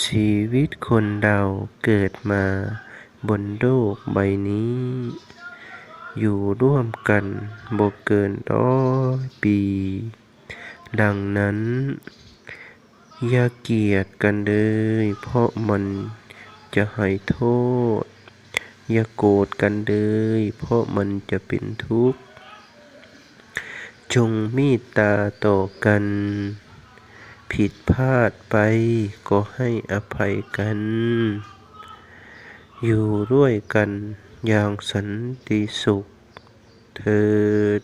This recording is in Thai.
ชีวิตคนเราเกิดมาบนโลกใบนี้ อยู่ร่วมกันบ่เกินร้อยปี ดังนั้น อย่าเกลียดกันเลย เพราะมันจะให้โทษ อย่าโกรธกันเลย เพราะมันจะเป็นทุกข์ จงมีตาต่อกัน ผิดพลาดไปก็ให้อภัยกัน อยู่ด้วยกันอย่างสันติสุขเถิด